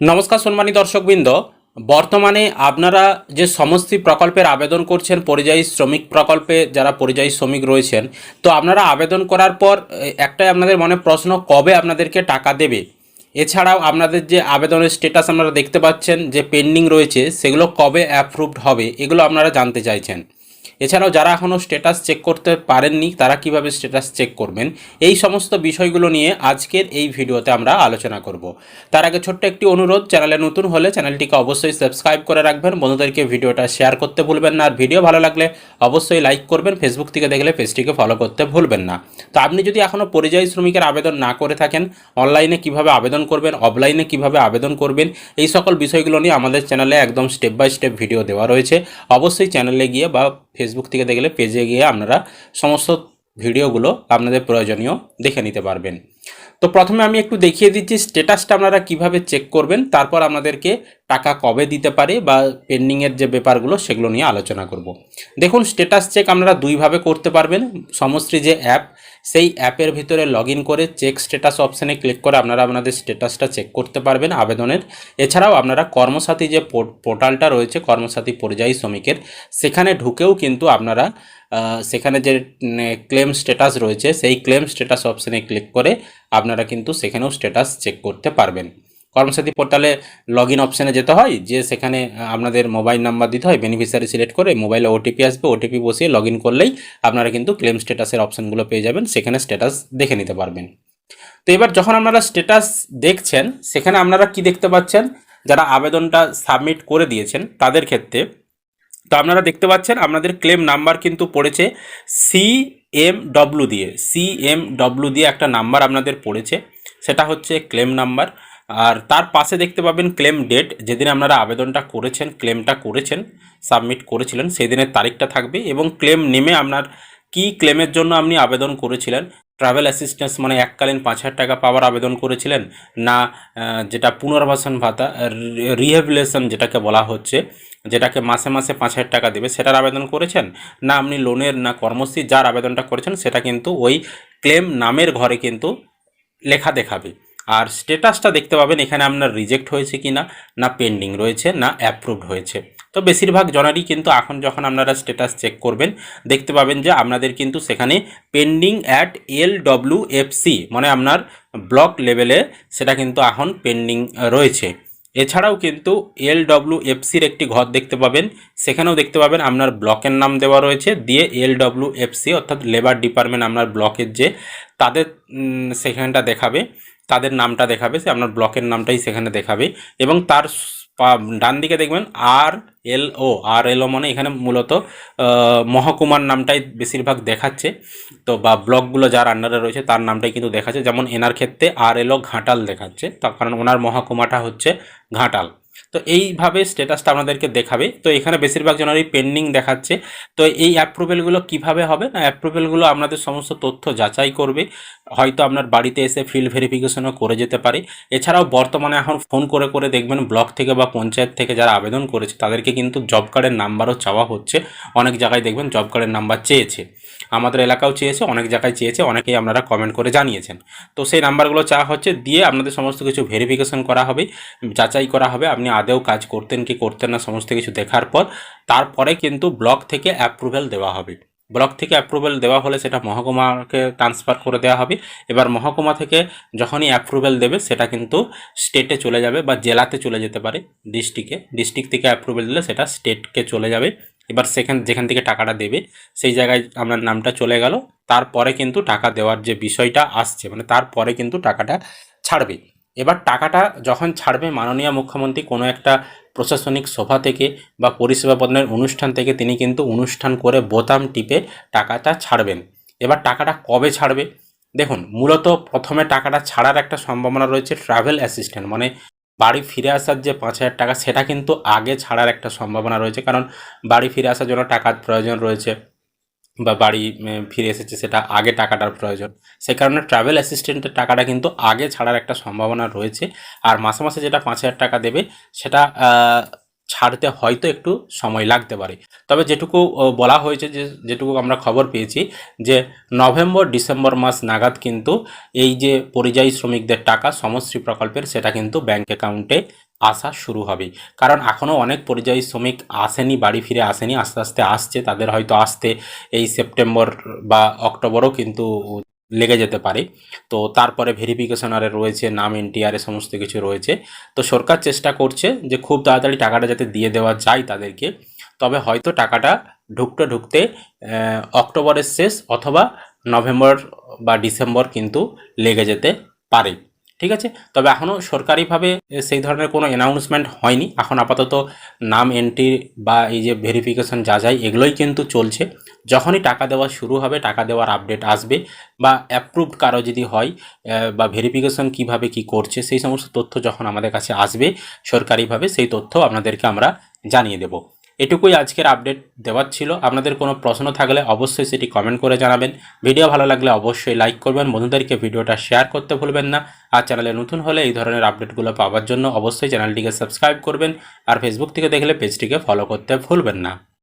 নমস্কার সম্মানী দর্শকবৃন্দ। বর্তমানে আপনারা যে সমস্ত প্রকল্পের আবেদন করছেন, পরিযায়ী শ্রমিক প্রকল্পে যারা পরিযায়ী শ্রমিক রয়েছেন, তো আপনারা আবেদন করার পর একটাই আপনাদের মনে প্রশ্ন, কবে আপনাদেরকে টাকা দেবে? এছাড়াও আপনাদের যে আবেদনের স্ট্যাটাস আপনারা দেখতে পাচ্ছেন, যে পেন্ডিং রয়েছে, সেগুলো কবে অ্যাপ্রুভড হবে, এগুলো আপনারা জানতে চাইছেন। এছাড়াও যারা এখনও স্ট্যাটাস চেক করতে পারেননি, তারা কীভাবে স্ট্যাটাস চেক করবেন? এই সমস্ত বিষয়গুলো নিয়ে আজকের এই ভিডিওতে আমরা আলোচনা করব। তার আগে ছোট্ট একটি অনুরোধ, চ্যানেলে নতুন হলে চ্যানেলটিকে অবশ্যই সাবস্ক্রাইব করে রাখবেন। বন্ধুদেরকে ভিডিওটা শেয়ার করতে ভুলবেন না। আর ভিডিও ভালো লাগলে অবশ্যই লাইক করবেন। ফেসবুক থেকে দেখলে পেজটিকে ফলো করতে ভুলবেন না। তো আপনি যদি এখনও পরিযায়ী শ্রমিকের আবেদন না করে থাকেন অনলাইনে কীভাবে আবেদন করবেন অফলাইনে কীভাবে আবেদন করবেন, এই সকল বিষয়গুলো নিয়ে আমাদের চ্যানেলে একদম স্টেপ বাই স্টেপ ভিডিও দেওয়া রয়েছে। অবশ্যই চ্যানেলে গিয়ে বা ফেসবুক থেকে দেখলে পেজে গিয়ে আপনারা সমস্ত ভিডিওগুলো আপনাদের প্রয়োজনীয় দেখে নিতে পারবেন। তো প্রথমে আমি একটু দেখিয়ে দিচ্ছি স্ট্যাটাসটা আপনারা কীভাবে চেক করবেন, তারপর আপনাদেরকে টাকা কবে দিতে পারে বা পেন্ডিংয়ের যে ব্যাপারগুলো সেগুলো নিয়ে আলোচনা করব। দেখুন, স্ট্যাটাস চেক আপনারা দুইভাবে করতে পারবেন সমশ্রী যে অ্যাপ সেই অ্যাপের ভিতরে লগ করে চেক স্ট্যাটাস অপশানে ক্লিক করে আপনারা আপনাদের স্ট্যাটাসটা চেক করতে পারবেন আবেদনের। এছাড়াও আপনারা কর্মসাথী যে পোর্ট- পোর্টালটা রয়েছে, কর্মসাথী পরিযায়ী শ্রমিকের, সেখানে ঢুকেও কিন্তু আপনারা সেখানে যে ক্লেম স্ট্যাটাস রয়েছে, সেই ক্লেম স্ট্যাটাস অপশানে ক্লিক করে আপনারা কিন্তু সেখানেও স্ট্যাটাস চেক করতে পারবেন। কর্মসাথী পোর্টালে লগ ইন অপশানে যেতে হয়, যে সেখানে আপনাদের মোবাইল নাম্বার দিতে হয় বেনিফিশিয়ারি সিলেক্ট করে মোবাইলে ওটিপি আসবে ওটিপি বসিয়ে লগ ইন করলেই আপনারা কিন্তু ক্লেম স্ট্যাটাসের অপশানগুলো পেয়ে যাবেন, সেখানে স্ট্যাটাস দেখে নিতে পারবেন। তো এবার যখন আপনারা স্ট্যাটাস দেখছেন, সেখানে আপনারা কি দেখতে পাচ্ছেন? যারা আবেদনটা সাবমিট করে দিয়েছেন, তাদের ক্ষেত্রে, তো আপনারা দেখতে পাচ্ছেন, আপনাদের ক্লেম নাম্বার কিন্তু পড়েছে সি এম ডব্লু দিয়ে সি এম ডব্লু দিয়ে একটা নাম্বার আপনাদের পড়েছে, সেটা হচ্ছে ক্লেম নাম্বার আর তার পাশে দেখতে পাবেন ক্লেম ডেট যেদিন আপনারা আবেদনটা করেছেন ক্লেমটা করেছেন সাবমিট করেছিলেন সেই দিনের তারিখটা থাকবে এবং ক্লেম নেমে আপনার কি ক্লেমের জন্য আপনি আবেদন করেছিলেন। ট্রাভেল অ্যাসিস্ট্যান্স মানে এককালীন পাঁচ হাজার টাকা পাওয়ার আবেদন করেছিলেন, না যেটা পুনর্বাসন ভাতা রিহেবিলেশন যেটাকে বলা হচ্ছে, যেটাকে মাসে মাসে পাঁচ হাজার টাকা দেবে, সেটার আবেদন করেছেন? না, আপনি লোনের, না কর্মশ্রী যার আবেদনটা করেছেন, সেটা কিন্তু ওই ক্লেম নামের ঘরে কিন্তু লেখা দেখাবে। আর স্টেটাসটা দেখতে পাবেন, এখানে আপনার রিজেক্ট হয়েছে কি না না পেন্ডিং রয়েছে, না অ্যাপ্রুভড হয়েছে। তো বেশিরভাগ জনেরই কিন্তু এখন যখন আপনারা স্ট্যাটাস চেক করবেন, দেখতে পাবেন যে আপনাদের কিন্তু সেখানে pending at L W F C মানে আপনার ব্লক লেভেলে সেটা কিন্তু এখন পেন্ডিং রয়েছে। এছাড়াও কিন্তু এল ডব্লিউ এফসির একটি ঘর দেখতে পাবেন, সেখানেও দেখতে পাবেন আপনার ব্লকের নাম দেওয়া রয়েছে, দিয়ে এল ডব্লিউ এফসি অর্থাৎ লেবার ডিপার্টমেন্ট আপনার ব্লকের যে তাদের সেখানটা দেখাবে, তাদের নামটা দেখাবে, সে আপনার ব্লকের নামটাই সেখানে দেখাবে এবং তার ডান দিকে দেখবেন আর এল ও, আর এল ও মানে এখানে মূলত মহকুমার নামটাই বেশিরভাগ দেখাচ্ছে। তো বা ব্লকগুলো যার আন্ডারে রয়েছে তার নামটাই কিন্তু দেখাচ্ছে। যেমন এনার ক্ষেত্রে আর এল ও ঘাটাল দেখাচ্ছে। তার কারণ ওনার মহকুমাটা হচ্ছে ঘাটাল। তো এইভাবে স্ট্যাটাসটা আপনাদেরকে দেখাবে। তো এখানে বেশিরভাগ জনেরই পেন্ডিং দেখাচ্ছে। তো এই অ্যাপ্রুভেলগুলো কীভাবে হবে? না অ্যাপ্রুভেলগুলো আপনাদের সমস্ত তথ্য যাচাই করবে। হয়তো আপনার বাড়িতে এসে ফিল্ড ভেরিফিকেশনও করে যেতে পারে। এছাড়াও বর্তমানে এখন ফোন করে করে দেখবেন ব্লক থেকে বা পঞ্চায়েত থেকে যারা আবেদন করেছে, তাদেরকে কিন্তু জব কার্ডের নাম্বারও চাওয়া হচ্ছে। অনেক জায়গায় দেখবেন জব কার্ডের নাম্বার চেয়েছে। আমাদের এলাকাও চেয়েছে, অনেক জায়গায় চেয়েছে, অনেকেই আপনারা কমেন্ট করে জানিয়েছেন। তো সেই নাম্বারগুলো চাওয়া হচ্ছে, দিয়ে আপনাদের সমস্ত কিছু ভেরিফিকেশন করা হবে, যাচাই করা হবে। আপনি আদেও কাজ করতেন কি করতেন না, সমস্ত কিছু দেখার পর তারপরে কিন্তু ব্লক থেকে অ্যাপ্রুভেল দেওয়া হবে। ব্লক থেকে অ্যাপ্রুভেল দেওয়া হলে সেটা মহকুমাকে ট্রান্সফার করে দেওয়া হবে। এবার মহকুমা থেকে যখনই অ্যাপ্রুভেল দেবে, সেটা কিন্তু স্টেটে চলে যাবে বা জেলাতে চলে যেতে পারে ডিস্ট্রিক্টে ডিস্ট্রিক্ট থেকে অ্যাপ্রুভেল দিলে সেটা স্টেটকে চলে যাবে। এবার সেখান, যেখান থেকে টাকাটা দেবে, সেই জায়গায় আপনার নামটা চলে গেল। তারপরে কিন্তু টাকা দেওয়ার যে বিষয়টা আসছে মানে তারপরে কিন্তু টাকাটা ছাড়বে। এবার টাকাটা যখন ছাড়বে মাননীয় মুখ্যমন্ত্রী কোনো একটা প্রশাসনিক সভা থেকে বা পরিষেবা প্রদানের অনুষ্ঠান থেকে, তিনি কিন্তু অনুষ্ঠান করে বোতাম টিপে টাকাটা ছাড়বেন। এবার টাকাটা কবে ছাড়বে? দেখুন, মূলত প্রথমে টাকাটা ছাড়ার একটা সম্ভাবনা রয়েছে ট্রাভেল অ্যাসিস্ট্যান্ট মানে বাড়ি ফিরে আসার যে পাঁচ হাজার টাকা, সেটা কিন্তু আগে ছাড়ার একটা সম্ভাবনা রয়েছে। কারণ বাড়ি ফিরে আসার জন্য টাকার প্রয়োজন রয়েছে। বা বাড়ি ফিরে এসেছে সেটা আগে টাকাটার প্রয়োজন। সে কারণে ট্রাভেল অ্যাসিস্ট্যান্টের টাকাটা কিন্তু আগে ছাড়ার একটা সম্ভাবনা রয়েছে। আর মাসে মাসে যেটা পাঁচ হাজার টাকা দেবে, সেটা ছাড়তে হয়তো একটু সময় লাগতে পারে। তবে যেটুকু বলা হয়েছে যে, যেটুকু আমরা খবর পেয়েছি যে, নভেম্বর, ডিসেম্বর মাস নাগাদ কিন্তু এই যে পরিযায়ী শ্রমিকদের টাকা সমশ্রী প্রকল্পের, সেটা কিন্তু ব্যাংক অ্যাকাউন্টে আসা শুরু হবে। কারণ এখনও অনেক পরিযায়ী শ্রমিক আসেনি, বাড়ি ফিরে আসেনি, আস্তে আস্তে আসছে। তাদের হয়তো আসতে এই সেপ্টেম্বর বা অক্টোবরও কিন্তু লেগে যেতে পারে। তো তারপরে ভেরিফিকেশনারে রয়েছে, নাম, এনটিআর সমস্ত কিছু রয়েছে। তো সরকার চেষ্টা করছে যে খুব তাড়াতাড়ি টাকাটা যাতে দিয়ে দেওয়া যায় তাদেরকে। তবে হয়তো টাকাটা ঢুকতে ঢুকতে অক্টোবরের শেষ অথবা নভেম্বর বা ডিসেম্বর কিন্তু লেগে যেতে পারে। ঠিক আছে? তবে এখনও সরকারিভাবে সেই ধরনের কোনো অ্যানাউন্সমেন্ট হয়নি। এখন আপাতত নাম এন্ট্রি বা এই যে ভেরিফিকেশন যা যায় এগুলোই কিন্তু চলছে। যখনই টাকা দেওয়া শুরু হবে, টাকা দেওয়ার আপডেট আসবে বা অ্যাপ্রুভড কারও যদি হয় বা ভেরিফিকেশন কীভাবে কি করছে, সেই সমস্ত তথ্য যখন আমাদের কাছে আসবে সরকারিভাবে, সেই তথ্য আপনাদেরকে আমরা জানিয়ে দেব। এটুকুই আজকের আপডেট দেওয়ার ছিল। আপনাদের কোনো প্রশ্ন থাকলে অবশ্যই সেটি কমেন্ট করে জানাবেন। ভিডিও ভালো লাগলে অবশ্যই লাইক করবেন। বন্ধুদেরকে ভিডিওটা শেয়ার করতে ভুলবেন না। আর চ্যানেলে নতুন হলে এই ধরনের আপডেটগুলো পাওয়ার জন্য অবশ্যই চ্যানেলটিকে সাবস্ক্রাইব করবেন। আর ফেসবুক থেকে দেখলে পেজটিকে ফলো করতে ভুলবেন না।